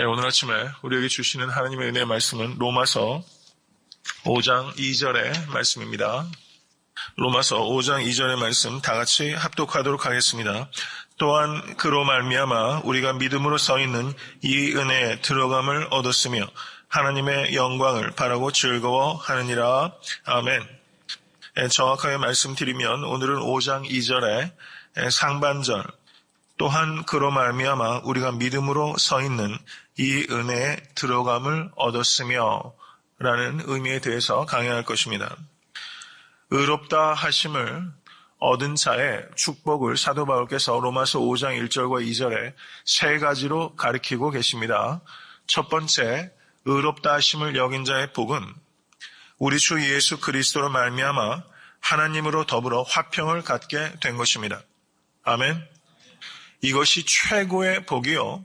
네, 오늘 아침에 우리에게 주시는 하나님의 은혜의 말씀은 로마서 5장 2절의 말씀입니다. 로마서 5장 2절의 말씀 다 같이 합독하도록 하겠습니다. 또한 그로 말미암아 우리가 믿음으로 서 있는 이 은혜에 들어감을 얻었으며 하나님의 영광을 바라고 즐거워하느니라. 아멘. 예, 정확하게 말씀드리면 오늘은 5장 2절의 예, 상반절 또한 그로 말미암아 우리가 믿음으로 서 있는 이 은혜에 들어감을 얻었으며 라는 의미에 대해서 강의할 것입니다. 의롭다 하심을 얻은 자의 축복을 사도 바울께서 로마서 5장 1절과 2절에 세 가지로 가리키고 계십니다. 첫 번째, 의롭다 하심을 여긴 자의 복은 우리 주 예수 그리스도로 말미암아 하나님으로 더불어 화평을 갖게 된 것입니다. 아멘. 이것이 최고의 복이요.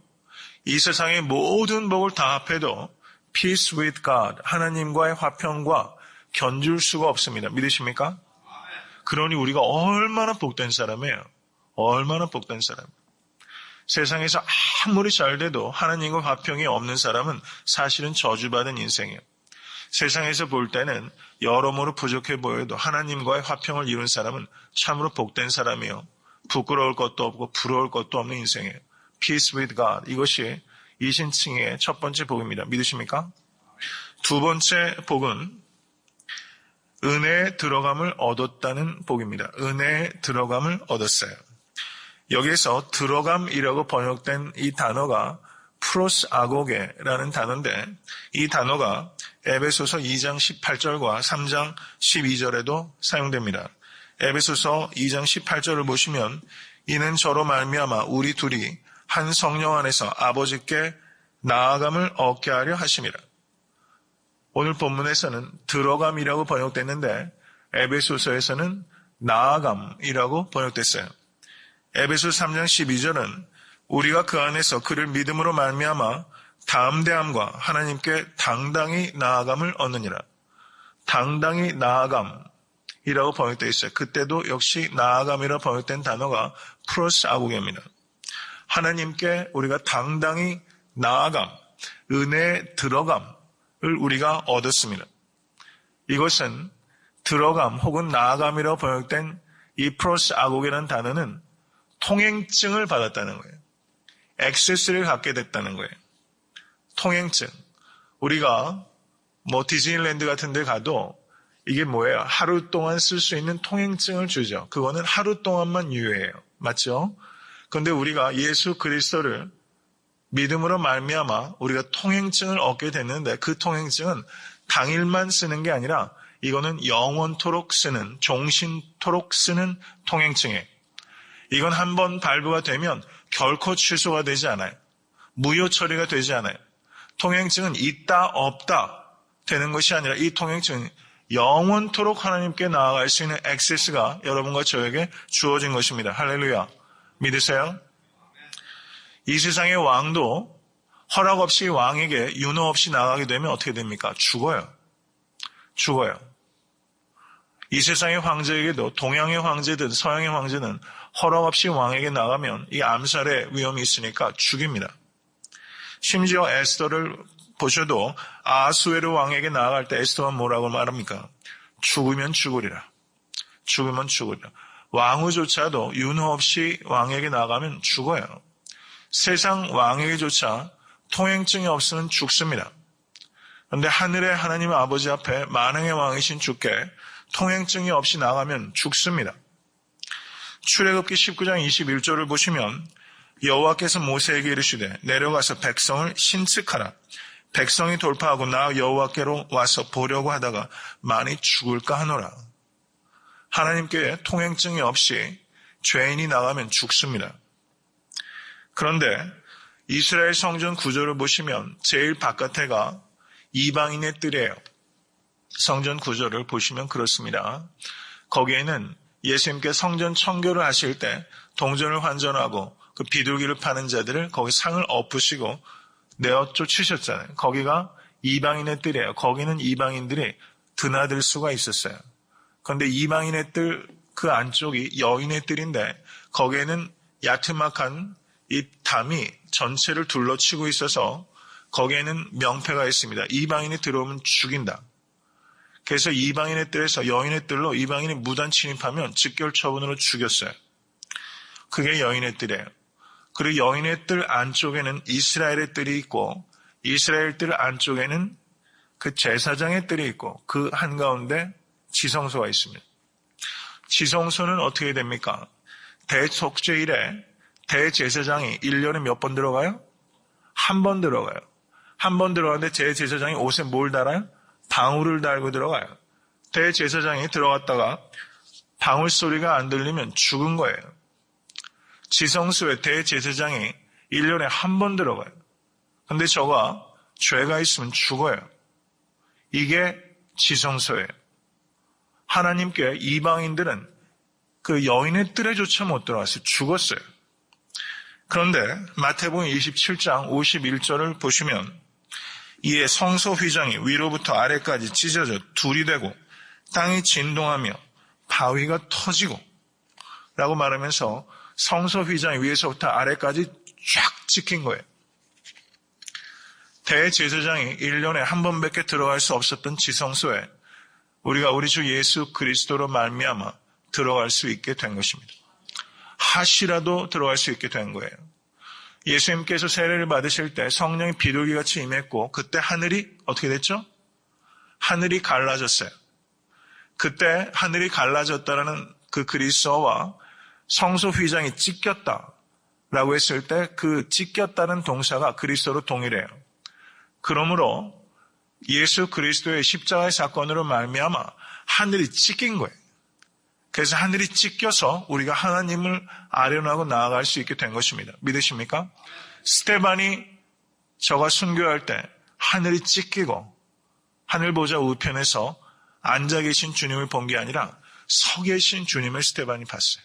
이 세상의 모든 복을 다 합해도 peace with God, 하나님과의 화평과 견줄 수가 없습니다. 믿으십니까? 그러니 우리가 얼마나 복된 사람이에요. 얼마나 복된 사람. 세상에서 아무리 잘 돼도 하나님과 화평이 없는 사람은 사실은 저주받은 인생이에요. 세상에서 볼 때는 여러모로 부족해 보여도 하나님과의 화평을 이룬 사람은 참으로 복된 사람이요. 부끄러울 것도 없고 부러울 것도 없는 인생이에요. Peace with God. 이것이 이신칭의 첫 번째 복입니다. 믿으십니까? 두 번째 복은 은혜에 들어감을 얻었다는 복입니다. 은혜에 들어감을 얻었어요. 여기에서 들어감이라고 번역된 이 단어가 프로스 아고게라는 단어인데 이 단어가 에베소서 2장 18절과 3장 12절에도 사용됩니다. 에베소서 2장 18절을 보시면 이는 저로 말미암아 우리 둘이 한 성령 안에서 아버지께 나아감을 얻게 하려 하심이라. 오늘 본문에서는 들어감이라고 번역됐는데 에베소서에서는 나아감이라고 번역됐어요. 에베소 3장 12절은 우리가 그 안에서 그를 믿음으로 말미암아 다음대함과 하나님께 당당히 나아감을 얻느니라. 당당히 나아감 이라고 번역되어 있어요. 그때도 역시 나아감이라고 번역된 단어가 프로스 아고게입니다. 하나님께 우리가 당당히 나아감, 은혜에 들어감을 우리가 얻었습니다. 이것은 들어감 혹은 나아감이라고 번역된 이 프로스 아고게라는 단어는 통행증을 받았다는 거예요. 액세스를 갖게 됐다는 거예요. 통행증. 우리가 뭐 디즈니랜드 같은 데 가도 이게 뭐예요? 하루 동안 쓸 수 있는 통행증을 주죠. 그거는 하루 동안만 유효해요. 맞죠? 그런데 우리가 예수 그리스도를 믿음으로 말미암아 우리가 통행증을 얻게 됐는데 그 통행증은 당일만 쓰는 게 아니라 이거는 영원토록 쓰는 종신토록 쓰는 통행증이에요. 이건 한 번 발부가 되면 결코 취소가 되지 않아요. 무효 처리가 되지 않아요. 통행증은 있다 없다 되는 것이 아니라 이 통행증은 영원토록 하나님께 나아갈 수 있는 액세스가 여러분과 저에게 주어진 것입니다. 할렐루야. 믿으세요? 이 세상의 왕도 허락 없이 왕에게 윤호 없이 나가게 되면 어떻게 됩니까? 죽어요. 죽어요. 이 세상의 황제에게도 동양의 황제든 서양의 황제는 허락 없이 왕에게 나가면 이 암살의 위험이 있으니까 죽입니다. 심지어 에스더를 보셔도 아수에르 왕에게 나아갈 때 에스더가 뭐라고 말합니까? 죽으면 죽으리라. 죽으면 죽으리라. 왕후조차도 윤호 없이 왕에게 나가면 죽어요. 세상 왕에게조차 통행증이 없으면 죽습니다. 그런데 하늘의 하나님 아버지 앞에 만왕의 왕이신 주께 통행증이 없이 나가면 죽습니다. 출애굽기 19장 21절을 보시면 여호와께서 모세에게 이르시되 내려가서 백성을 신측하라. 백성이 돌파하고 나 여호와께로 와서 보려고 하다가 많이 죽을까 하노라. 하나님께 통행증이 없이 죄인이 나가면 죽습니다. 그런데 이스라엘 성전 구조를 보시면 제일 바깥에가 이방인의 뜰이에요. 성전 구조를 보시면 그렇습니다. 거기에는 예수님께 성전 청교를 하실 때 동전을 환전하고 그 비둘기를 파는 자들을 거기 상을 엎으시고 내어 쫓으셨잖아요. 거기가 이방인의 뜰이에요. 거기는 이방인들이 드나들 수가 있었어요. 그런데 이방인의 뜰 그 안쪽이 여인의 뜰인데 거기에는 야트막한 이 담이 전체를 둘러치고 있어서 거기에는 명패가 있습니다. 이방인이 들어오면 죽인다. 그래서 이방인의 뜰에서 여인의 뜰로 이방인이 무단 침입하면 직결 처분으로 죽였어요. 그게 여인의 뜰이에요. 그리고 여인의 뜰 안쪽에는 이스라엘의 뜰이 있고 이스라엘 뜰 안쪽에는 그 제사장의 뜰이 있고 그 한가운데 지성소가 있습니다. 지성소는 어떻게 됩니까? 대속죄일에 대제사장이 1년에 몇 번 들어가요? 한 번 들어가요. 한 번 들어가는데 대제사장이 옷에 뭘 달아요? 방울을 달고 들어가요. 대제사장이 들어갔다가 방울 소리가 안 들리면 죽은 거예요. 지성소에 대제사장이 1년에 한 번 들어가요. 근데 저가 죄가 있으면 죽어요. 이게 지성소예요. 하나님께 이방인들은 그 여인의 뜰에조차 못 들어갔어요. 죽었어요. 그런데 마태복음 27장 51절을 보시면 이에 성소 휘장이 위로부터 아래까지 찢어져 둘이 되고 땅이 진동하며 바위가 터지고 라고 말하면서 성소 휘장이 위에서부터 아래까지 쫙 찍힌 거예요. 대제사장이 1년에 한 번밖에 들어갈 수 없었던 지성소에 우리가 우리 주 예수 그리스도로 말미암아 들어갈 수 있게 된 것입니다. 하시라도 들어갈 수 있게 된 거예요. 예수님께서 세례를 받으실 때 성령이 비둘기같이 임했고 그때 하늘이 어떻게 됐죠? 하늘이 갈라졌어요. 그때 하늘이 갈라졌다라는 그 그리스어와 성소 휘장이 찢겼다 라고 했을 때 그 찢겼다는 동사가 그리스어로 동일해요. 그러므로 예수 그리스도의 십자가의 사건으로 말미암아 하늘이 찢긴 거예요. 그래서 하늘이 찢겨서 우리가 하나님을 아련하고 나아갈 수 있게 된 것입니다. 믿으십니까? 스테반이 저가 순교할 때 하늘이 찢기고 하늘 보좌 우편에서 앉아 계신 주님을 본 게 아니라 서 계신 주님을 스테반이 봤어요.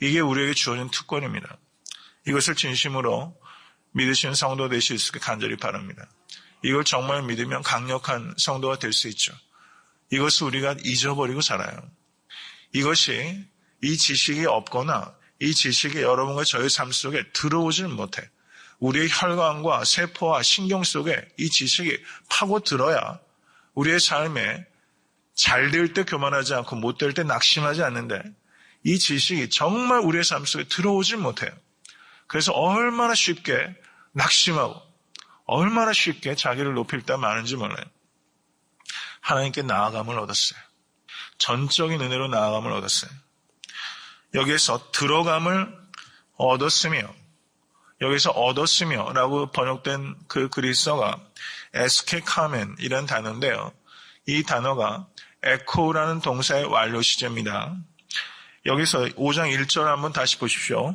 이게 우리에게 주어진 특권입니다. 이것을 진심으로 믿으시는 성도 되실 수 있게 간절히 바랍니다. 이걸 정말 믿으면 강력한 성도가 될 수 있죠. 이것을 우리가 잊어버리고 살아요. 이것이 이 지식이 없거나 이 지식이 여러분과 저의 삶 속에 들어오지는 못해. 우리의 혈관과 세포와 신경 속에 이 지식이 파고 들어야 우리의 삶에 잘 될 때 교만하지 않고 못 될 때 낙심하지 않는데 이 지식이 정말 우리의 삶 속에 들어오질 못해요. 그래서 얼마나 쉽게 낙심하고 얼마나 쉽게 자기를 높일 때 많은지 몰라요. 하나님께 나아감을 얻었어요. 전적인 은혜로 나아감을 얻었어요. 여기에서 들어감을 얻었으며 여기서 얻었으며 라고 번역된 그 그리스어가 에스케카멘이라는 단어인데요. 이 단어가 에코라는 동사의 완료 시제입니다. 여기서 5장 1절 한번 다시 보십시오.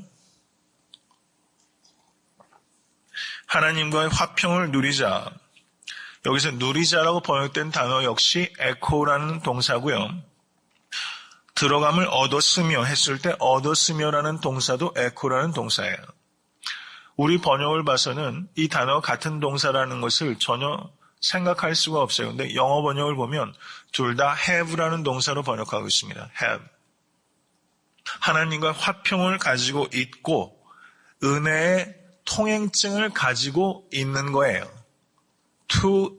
하나님과의 화평을 누리자. 여기서 누리자라고 번역된 단어 역시 에코라는 동사고요. 들어감을 얻었으며 했을 때 얻었으며라는 동사도 에코라는 동사예요. 우리 번역을 봐서는 이 단어 같은 동사라는 것을 전혀 생각할 수가 없어요. 근데 영어 번역을 보면 둘 다 have라는 동사로 번역하고 있습니다. have. 하나님과 화평을 가지고 있고 은혜의 통행증을 가지고 있는 거예요. to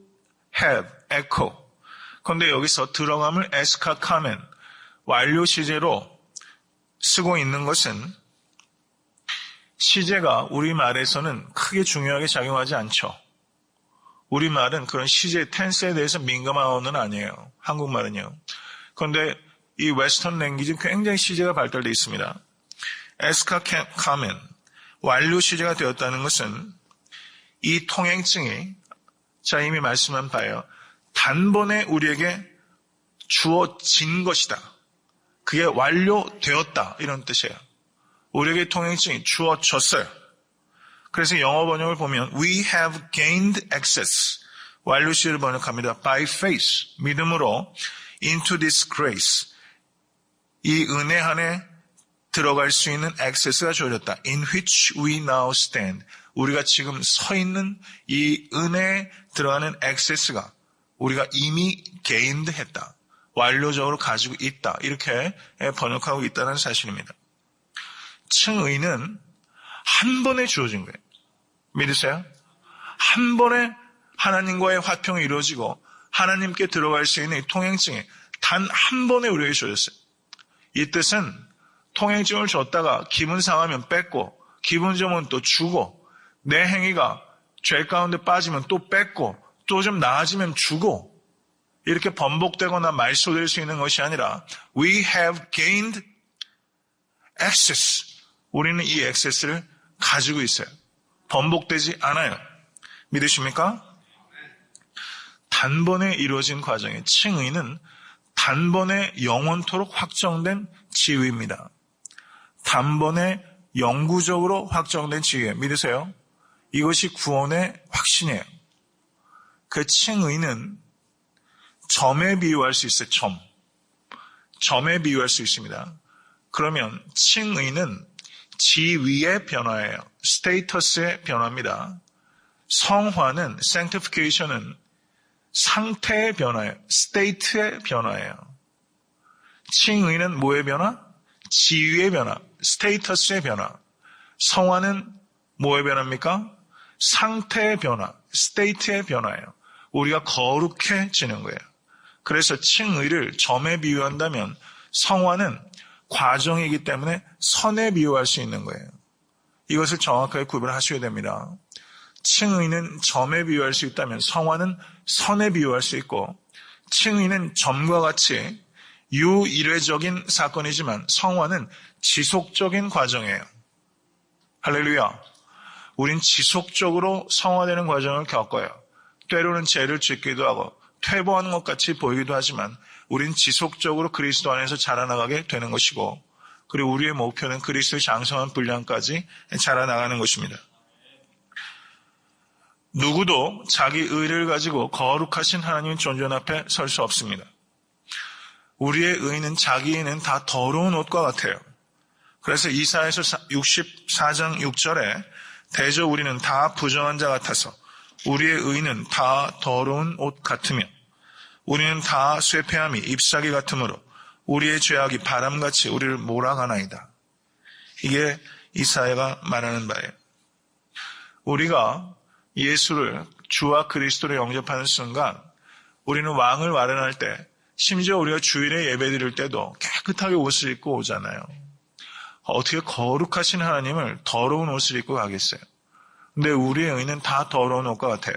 have, echo. 그런데 여기서 들어감을 에스카 카멘, 완료 시제로 쓰고 있는 것은 시제가 우리말에서는 크게 중요하게 작용하지 않죠. 우리말은 그런 시제 텐스에 대해서 민감한 언어는 아니에요. 한국말은요. 그런데 이 웨스턴 랭귀지는 굉장히 시제가 발달되어 있습니다. 에스카 카멘, 완료 시제가 되었다는 것은 이 통행증이 자 이미 말씀한 바예요. 단번에 우리에게 주어진 것이다. 그게 완료되었다. 이런 뜻이에요. 우리에게 통행증이 주어졌어요. 그래서 영어 번역을 보면 we have gained access. 완료 시를 번역합니다. by faith. 믿음으로 into this grace. 이 은혜 안에 들어갈 수 있는 액세스가 주어졌다. In which we now stand. 우리가 지금 서 있는 이 은혜에 들어가는 액세스가 우리가 이미 gained 했다. 완료적으로 가지고 있다. 이렇게 번역하고 있다는 사실입니다. 층의는 한 번에 주어진 거예요. 믿으세요? 한 번에 하나님과의 화평이 이루어지고 하나님께 들어갈 수 있는 이 통행증이 단 한 번에 우리에게 주어졌어요. 이 뜻은 통행증을 줬다가 기분 상하면 뺏고 기분 좋으면 또 주고 내 행위가 죄 가운데 빠지면 또 뺏고 또 좀 나아지면 주고 이렇게 번복되거나 말소될 수 있는 것이 아니라 we have gained access. 우리는 이 액세스를 가지고 있어요. 번복되지 않아요. 믿으십니까? 단번에 이루어진 과정의 칭의는 단번에 영원토록 확정된 지위입니다. 단번에 영구적으로 확정된 지위예요. 믿으세요? 이것이 구원의 확신이에요. 그 칭의는 점에 비유할 수 있어요. 점. 점에 비유할 수 있습니다. 그러면 칭의는 지위의 변화예요. 스테이터스의 변화입니다. 성화는 sanctification은 상태의 변화예요. 스테이트의 변화예요. 칭의는 뭐의 변화? 지위의 변화, 스테이터스의 변화. 성화는 뭐의 변화입니까? 상태의 변화, 스테이트의 변화예요. 우리가 거룩해지는 거예요. 그래서 칭의를 점에 비유한다면 성화는 과정이기 때문에 선에 비유할 수 있는 거예요. 이것을 정확하게 구별하셔야 됩니다. 칭의는 점에 비유할 수 있다면 성화는 선에 비유할 수 있고 칭의는 점과 같이 유일회적인 사건이지만 성화는 지속적인 과정이에요. 할렐루야. 우린 지속적으로 성화되는 과정을 겪어요. 때로는 죄를 짓기도 하고 퇴보하는 것 같이 보이기도 하지만 우린 지속적으로 그리스도 안에서 자라나가게 되는 것이고 그리고 우리의 목표는 그리스도의 장성한 분량까지 자라나가는 것입니다. 누구도 자기 의를 가지고 거룩하신 하나님 존전 앞에 설 수 없습니다. 우리의 의는 자기는 다 더러운 옷과 같아요. 그래서 이사에서 64장 6절에 대저 우리는 다 부정한 자 같아서 우리의 의는 다 더러운 옷 같으며 우리는 다 쇠폐함이 잎사귀 같으므로 우리의 죄악이 바람같이 우리를 몰아가나이다. 이게 이사야가 말하는 바예요. 우리가 예수를 주와 그리스도를 영접하는 순간 우리는 왕을 마련할 때 심지어 우리가 주일에 예배 드릴 때도 깨끗하게 옷을 입고 오잖아요. 어떻게 거룩하신 하나님을 더러운 옷을 입고 가겠어요? 근데 우리의 의는 다 더러운 옷과 같아요.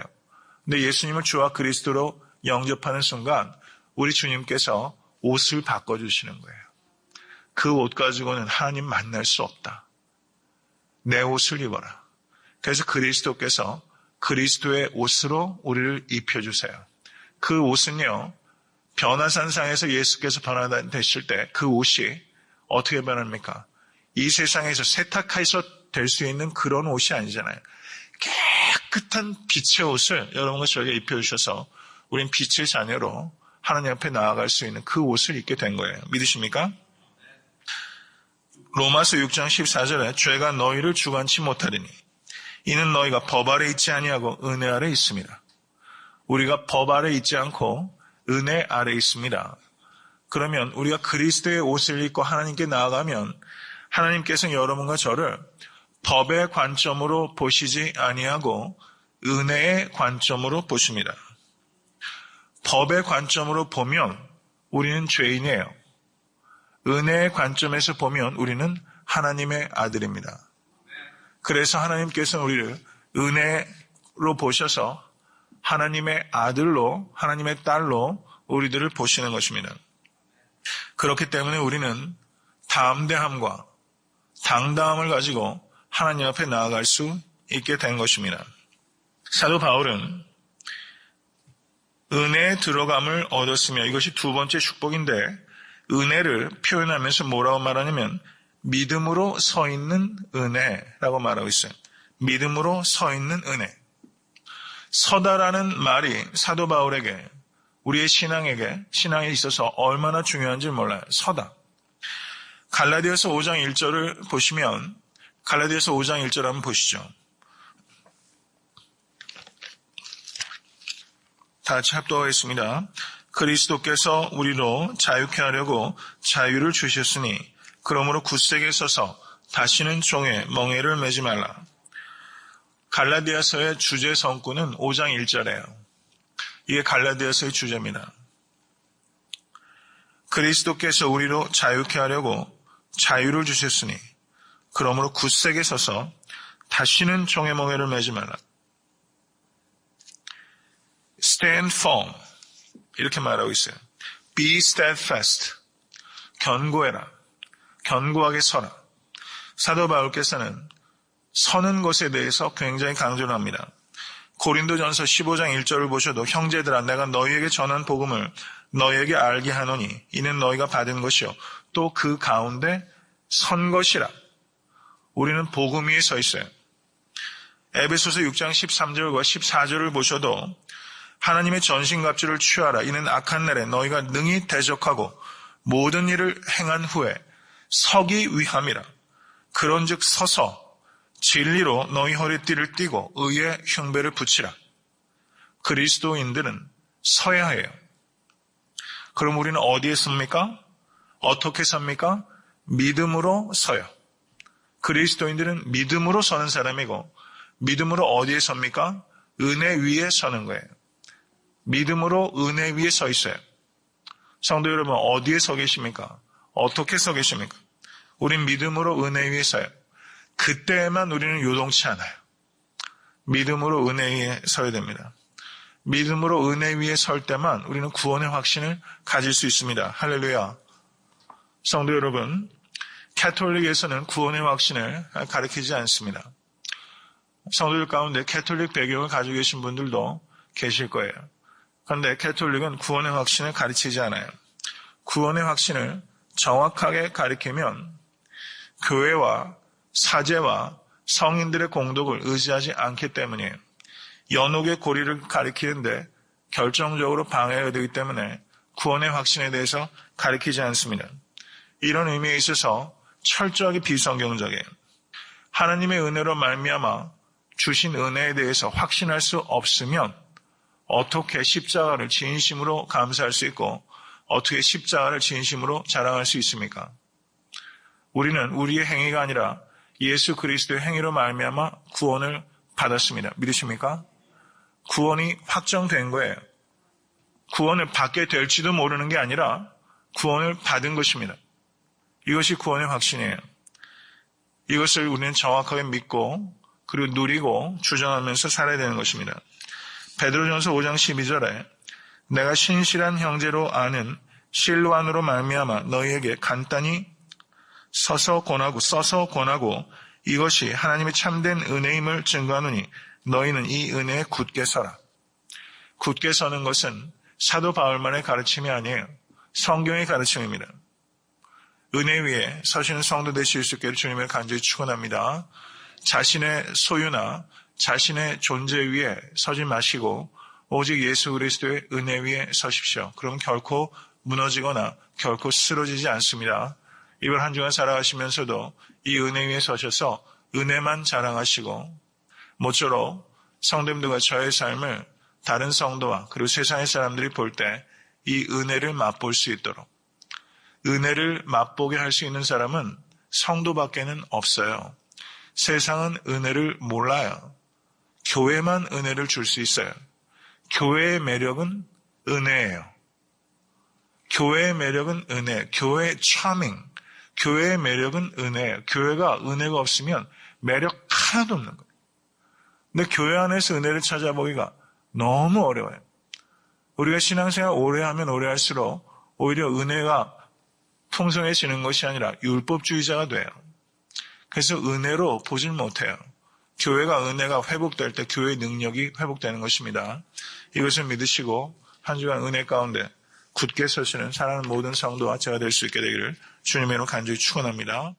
근데 예수님을 주와 그리스도로 영접하는 순간 우리 주님께서 옷을 바꿔주시는 거예요. 그 옷 가지고는 하나님 만날 수 없다. 내 옷을 입어라. 그래서 그리스도께서 그리스도의 옷으로 우리를 입혀주세요. 그 옷은요, 변화산상에서 예수께서 변화되실 때 그 옷이 어떻게 변합니까? 이 세상에서 세탁해서 될 수 있는 그런 옷이 아니잖아요. 깨끗한 빛의 옷을 여러분과 저에게 입혀주셔서 우린 빛의 자녀로 하나님 앞에 나아갈 수 있는 그 옷을 입게 된 거예요. 믿으십니까? 로마서 6장 14절에 죄가 너희를 주관치 못하리니 이는 너희가 법 아래 있지 아니하고 은혜 아래 있습니다. 우리가 법 아래 있지 않고 은혜 아래 있습니다. 그러면 우리가 그리스도의 옷을 입고 하나님께 나아가면 하나님께서 여러분과 저를 법의 관점으로 보시지 아니하고 은혜의 관점으로 보십니다. 법의 관점으로 보면 우리는 죄인이에요. 은혜의 관점에서 보면 우리는 하나님의 아들입니다. 그래서 하나님께서는 우리를 은혜로 보셔서 하나님의 아들로, 하나님의 딸로 우리들을 보시는 것입니다. 그렇기 때문에 우리는 담대함과 당당함을 가지고 하나님 앞에 나아갈 수 있게 된 것입니다. 사도 바울은 은혜에 들어감을 얻었으며 이것이 두 번째 축복인데 은혜를 표현하면서 뭐라고 말하냐면 믿음으로 서 있는 은혜라고 말하고 있어요. 믿음으로 서 있는 은혜. 서다라는 말이 사도 바울에게 우리의 신앙에게 신앙에 있어서 얼마나 중요한지 몰라요. 서다. 갈라디아서 5장 1절을 보시면 갈라디아서 5장 1절 한번 보시죠. 다 같이 합독하겠습니다. 그리스도께서 우리로 자유케 하려고 자유를 주셨으니 그러므로 굳세게 서서 다시는 종의 멍에를 매지 말라. 갈라디아서의 주제 성구는 5장 1절이에요. 이게 갈라디아서의 주제입니다. 그리스도께서 우리로 자유케 하려고 자유를 주셨으니 그러므로 굳세게 서서 다시는 종의 멍에를 매지 말라. Stand firm 이렇게 말하고 있어요. Be steadfast 견고해라. 견고하게 서라. 사도 바울께서는 서는 것에 대해서 굉장히 강조를 합니다. 고린도전서 15장 1절을 보셔도 형제들아 내가 너희에게 전한 복음을 너희에게 알게 하노니 이는 너희가 받은 것이요 또 그 가운데 선 것이라. 우리는 복음 위에 서 있어요. 에베소서 6장 13절과 14절을 보셔도 하나님의 전신갑주를 취하라. 이는 악한 날에 너희가 능히 대적하고 모든 일을 행한 후에 서기 위함이라. 그런즉 서서 진리로 너희 허리띠를 띠고 의의 흉배를 붙이라. 그리스도인들은 서야 해요. 그럼 우리는 어디에 섭니까? 어떻게 섭니까? 믿음으로 서요. 그리스도인들은 믿음으로 서는 사람이고 믿음으로 어디에 섭니까? 은혜 위에 서는 거예요. 믿음으로 은혜 위에 서 있어요. 성도 여러분 어디에 서 계십니까? 어떻게 서 계십니까? 우린 믿음으로 은혜 위에 서요. 그때만 우리는 요동치 않아요. 믿음으로 은혜 위에 서야 됩니다. 믿음으로 은혜 위에 설 때만 우리는 구원의 확신을 가질 수 있습니다. 할렐루야. 성도 여러분, 캐톨릭에서는 구원의 확신을 가르치지 않습니다. 성도들 가운데 캐톨릭 배경을 가지고 계신 분들도 계실 거예요. 그런데 캐톨릭은 구원의 확신을 가르치지 않아요. 구원의 확신을 정확하게 가리키면 교회와 사제와 성인들의 공덕을 의지하지 않기 때문이에요. 연옥의 고리를 가리키는데 결정적으로 방해가 되기 때문에 구원의 확신에 대해서 가리키지 않습니다. 이런 의미에 있어서 철저하게 비성경적이에요. 하나님의 은혜로 말미암아 주신 은혜에 대해서 확신할 수 없으면 어떻게 십자가를 진심으로 감사할 수 있고 어떻게 십자가를 진심으로 자랑할 수 있습니까? 우리는 우리의 행위가 아니라 예수 그리스도의 행위로 말미암아 구원을 받았습니다. 믿으십니까? 구원이 확정된 거예요. 구원을 받게 될지도 모르는 게 아니라 구원을 받은 것입니다. 이것이 구원의 확신이에요. 이것을 우리는 정확하게 믿고 그리고 누리고 주장하면서 살아야 되는 것입니다. 베드로전서 5장 12절에 내가 신실한 형제로 아는 실로안으로 말미암아 너희에게 간단히 서서 권하고 써서 권하고 이것이 하나님의 참된 은혜임을 증거하노니 너희는 이 은혜에 굳게 서라. 굳게 서는 것은 사도 바울만의 가르침이 아니에요. 성경의 가르침입니다. 은혜 위에 서시는 성도 되실 수 있기를 주님을 간절히 축원합니다. 자신의 소유나 자신의 존재 위에 서지 마시고 오직 예수 그리스도의 은혜 위에 서십시오. 그럼 결코 무너지거나 결코 쓰러지지 않습니다. 이번 한 주간 살아가시면서도 이 은혜 위에 서셔서 은혜만 자랑하시고 모쪼록 성도님들과 저의 삶을 다른 성도와 그리고 세상의 사람들이 볼 때 이 은혜를 맛볼 수 있도록 은혜를 맛보게 할 수 있는 사람은 성도밖에는 없어요. 세상은 은혜를 몰라요. 교회만 은혜를 줄 수 있어요. 교회의 매력은 은혜예요. 교회의 매력은 은혜, 교회의 차밍, 교회의 매력은 은혜예요. 교회가 은혜가 없으면 매력 하나도 없는 거예요. 근데 교회 안에서 은혜를 찾아보기가 너무 어려워요. 우리가 신앙생활 오래 하면 오래 할수록 오히려 은혜가 풍성해지는 것이 아니라 율법주의자가 돼요. 그래서 은혜로 보질 못해요. 교회가 은혜가 회복될 때 교회의 능력이 회복되는 것입니다. 이것을 믿으시고 한 주간 은혜 가운데 굳게 서시는 사랑하는 모든 성도와 제가 될 수 있게 되기를 주님의 이름 간절히 축원합니다.